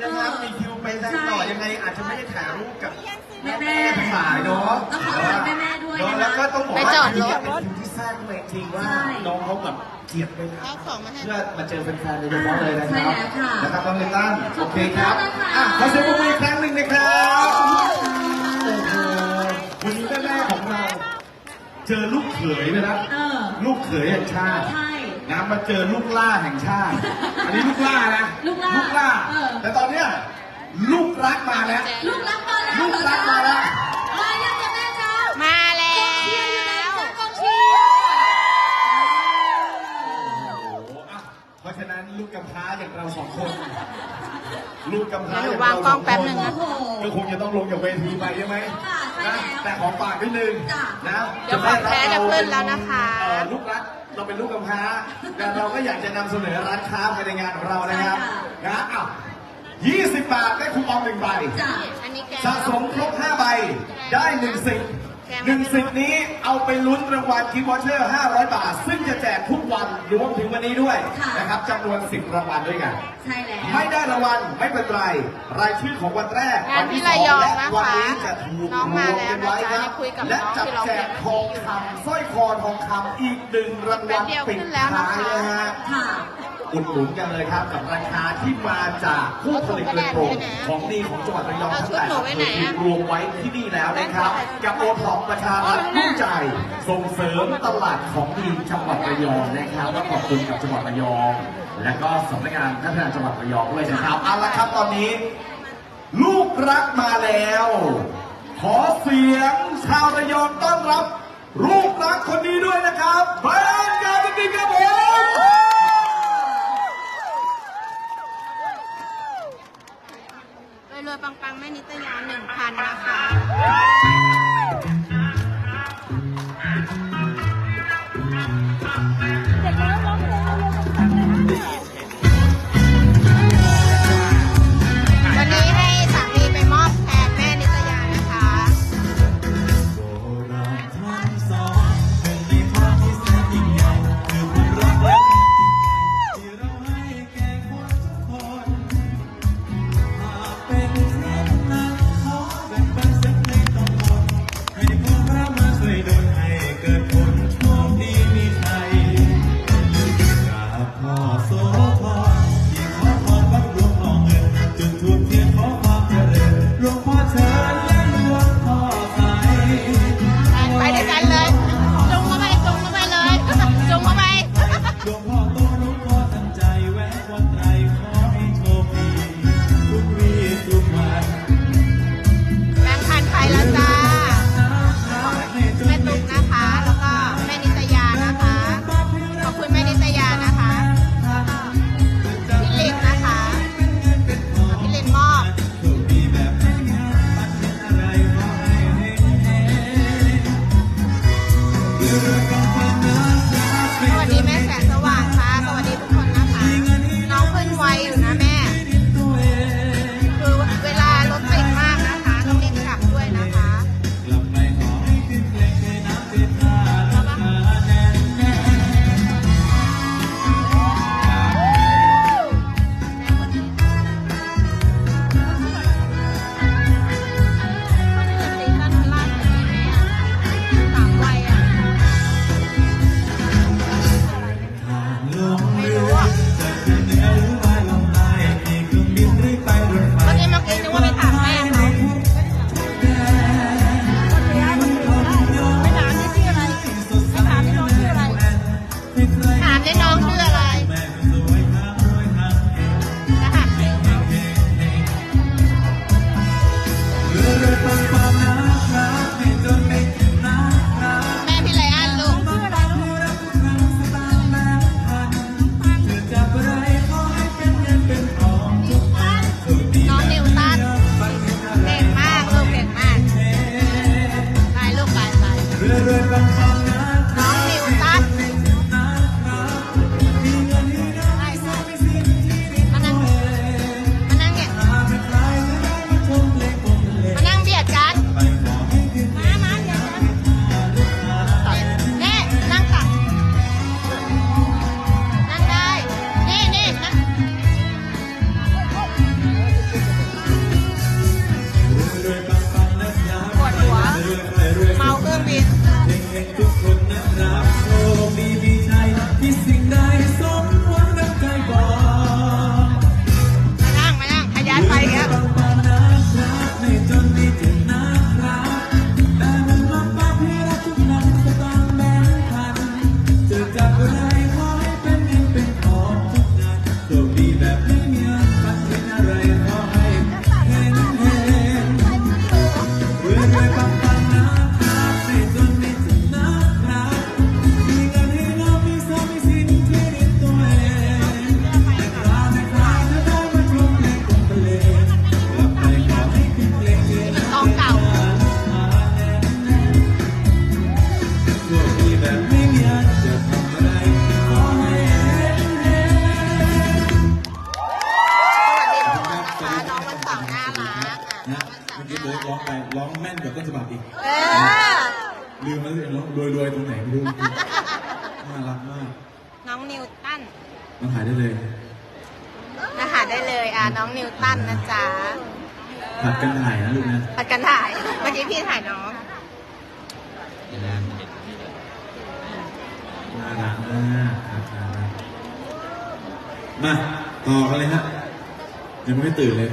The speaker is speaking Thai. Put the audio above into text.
เลยนะครับเออมีคิวไปแสดงต่อใช่ยังไงอาจจะไม่ได้ถ่ายรูปกับแม่แม่แม่ทั้งหลายเนาะต้องขอโทษแม่ๆด้วยนะคะแล้วก็ต้องบอกไปว่าจอดรถนี่เป็นคิวที่แทรกมาจริงๆว่าใช่น้องเขาแบบเกียดเลยนะเอาของมาให้เพื่อมาเจอแฟนๆโดยเฉพาะเลยนะคใช่รับแล้วค่ะนะครับน้องเนตันขโออบเคคุณครับมากนะคะอะขอเสียงปรบมืออีกครั้งหนึ่งนะครับโอ้โหวันนี้แม่ๆของเรา เจอลูกเขยไปแล้วเออลูกเขยแห่งชาติใช่ นะมาเจอลูกล่าแห่งชาติ อันนี้ลูกล่านะลูกล่าลูกล่าเออ แต่ตอนเนี้ยลูกรักมาแล้ว ลูกรักมาแล้วลูกรักมาแล้ว มายังจะแม่เจ้ามาแล้เชียร์อยู่ไหนวจ๊ะกองเชียร์ โอ้โหอะเพราะฉะนั้นลูกกำพร้าอย่างเราสองคน ลูกกำพร้าเดี๋อยวย่างวางเรากล้องแป๊บนึงสนะโอ้โหก็คงจะต้องลงจากเวทีไปใช่ไหมค่ะใช่นะแล้วแต่ขอฝากนิดนึงจ้ะ นะเดี๋ยวของแท้จะขึ้นแล้วนะคะ เอ่อลูกรัก เราเป็นลูกกำพร้าแต่เราก็อยากจะนำเสนอร้านค้าภายในงานของเรานะครับใช่ค่ะนะอ้าว20 บาทได้คูปองหนึ่งใบ จ้ะอันนี้แก สะสมครบ 5 ใบ ได้1สิทธิ์ หนึ่งสิทธิ์นี้เอาไปลุ้นรางวัลกิฟต์วอเชอร์ 500 บาท ซึ่งจะแจกทุกวันรวมถึงวันนี้ด้วยค่ะ นะครับจำนวน 10 รางวัลด้วยกัน ใช่แล้ว ไม่ได้รางวัลไม่เป็นไร รายชื่อของวันแรกงานวัที่สระยองและนะคะวันนี้จะถูกน้องรมาวมแล้วกันไว้นะคจ๊ะรับคุยกับและน้องจับที่ร้องแจเพลงกทองคำสร้อยคอทองคำอีกหนึ่งรางวัลแป๊บเดียวปิดขึ้นแล้วนะคะท้ายนะฮะ ค่ะ อุดหนุนกันเลยครับกับราคาที่มาจากผู้ผลิตโดยตรงของดีของจังหวัดระยองเอาทั้งชุดแต่หนูไว้ไหนอะรวมไว้ที่นี่แล้วนะครับ กับโอท็อปประชารัฐผู้ใจส่งเสริมตลาดของดีจังหวัดระยองนะครับและขอบคุณกับจังหวัดระยอง และก็สำนักงานพัฒนาจังหวัดระยองด้วยนะครับเอาละครับตอนนี้ ลูกรักมาแล้ว ขอเสียงชาวระยองต้อนรับลูกรักคนนี้ด้วยนะครับเบิร์นกาบดินครับผม รวยๆปังๆแม่นิตยาหนึ่งพันนะคะ เร้องไปร้องแม่นกว่าต้นฉบับอีกเลืมแล้วเองรวยรวยตรงไหนไม่รู้น่ารักมากน้องนิวตันมาถ่ายได้เลยนะายได้เลยอะน้องนิวตันนะจ๊ะผัดกันถ่ายนะลูกนะปัดกันถ่าย เมื่อกี้พี่ถ่ายน้องน่ารักมากครับมาต่อกันเลยฮะยังไม่ตื่นเลย